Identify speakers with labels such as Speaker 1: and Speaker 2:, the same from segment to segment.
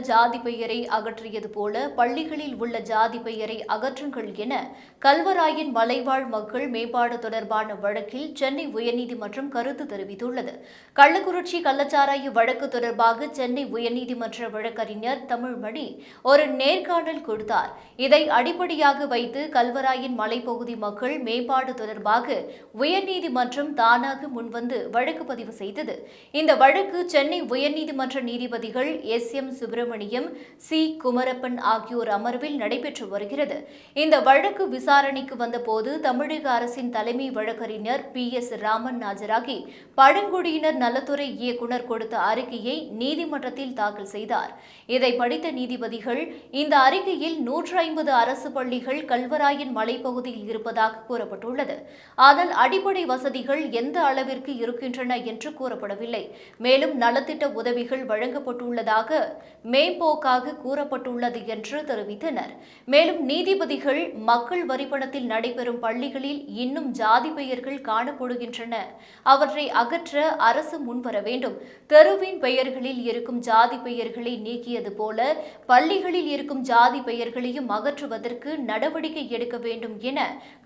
Speaker 1: ஜாதி பெயரை அகற்றியது போல பள்ளிகளில் உள்ள ஜாதி பெயரை அகற்றுங்கள் என கல்வராயன் மலைவாழ் மக்கள் மேம்பாடு தொடர்பான வழக்கில் சென்னை உயர்நீதிமன்றம் கருத்து தெரிவித்துள்ளது. கள்ளக்குறிச்சி கள்ளச்சாராய வழக்கு தொடர்பாக சென்னை உயர்நீதிமன்ற வழக்கறிஞர் தமிழ்மணி ஒரு நேர்காணல் கொடுத்தார். இதை அடிப்படையாக வைத்து கல்வராயன் மலைப்பகுதி மக்கள் மேம்பாடு தொடர்பாக உயர்நீதிமன்றம் தானாக முன்வந்து வழக்கு பதிவு செய்தது. இந்த வழக்கு சென்னை உயர்நீதிமன்ற நீதிபதிகள் S M Subramaniam C. Kumarappan ஆகியோர் அமர்வில் நடைபெற்று வருகிறது. இந்த வழக்கு விசாரணைக்கு வந்தபோது தமிழக அரசின் தலைமை வழக்கறிஞர் பி. எஸ். ராமன் ஆஜராகி பழங்குடியினர் நலத்துறை இயக்குநர் கொடுத்த அறிக்கையை நீதிமன்றத்தில் தாக்கல் செய்தார். இதை படித்த நீதிபதிகள் இந்த அறிக்கையில் நூற்று ஐம்பது அரசு பள்ளிகள் கல்வராயன் மலைப்பகுதியில் இருப்பதாக கூறப்பட்டுள்ளது. ஆனால் அடிப்படை வசதிகள் எந்த அளவிற்கு இருக்கின்றன என்று கூறப்படவில்லை. மேலும் நலத்திட்ட உதவிகள் வழங்கப்பட்டுள்ளதாக மேம்போக்காக கூறப்பட்டுள்ளது என்று தெரிவித்தனர். மேலும் நீதிபதிகள் மக்கள் வரிப்பணத்தில் நடைபெறும் பள்ளிகளில் இன்னும் ஜாதி பெயர்கள் காணப்படுகின்றன. அவற்றை அகற்ற அரசு முன்வர வேண்டும். தெருவின் பெயர்களில் இருக்கும் ஜாதி பெயர்களை நீக்கியது போல பள்ளிகளில் இருக்கும் ஜாதி பெயர்களையும் அகற்றுவதற்கு நடவடிக்கை எடுக்க வேண்டும் என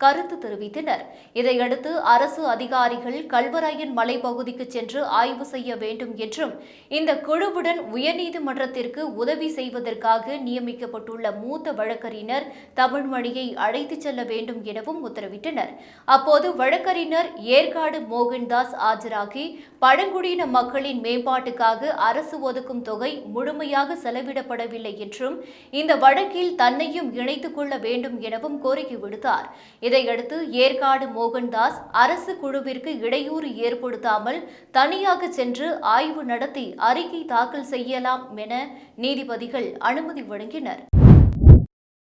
Speaker 1: கருத்து தெரிவித்தனர். இதையடுத்து அரசு அதிகாரிகள் கல்வராயன் மலைப்பகுதிக்கு சென்று ஆய்வு செய்ய வேண்டும் என்றும் இந்த குழுவுடன் உயர்நீதிமன்றத்திற்கு உதவி செய்வதற்காக நியமிக்கப்பட்டுள்ள மூத்த வழக்கறிஞர் தமிழ்மணியை அழைத்துச் செல்ல வேண்டும் எனவும் உத்தரவிட்டனர். அப்போது வழக்கறிஞர் ஏற்காடு மோகன்தாஸ் ஆஜராகி பழங்குடியின மக்களின் மேம்பாட்டுக்காக அரசு ஒதுக்கும் தொகை முழுமையாக செலவிடப்படவில்லை என்றும் இந்த வழக்கில் தன்னையும் இணைத்துக் கொள்ள வேண்டும் எனவும் கோரிக்கை விடுத்தார். இதையடுத்து ஏற்காடு மோகன்தாஸ் அரசு குழுவிற்கு இடையூறு ஏற்படுத்தாமல் தனியாக சென்று ஆய்வு நடத்தி அறிக்கை தாக்கல் செய்யலாம் என நீதிபதிகள் அனுமதி வழங்கினர்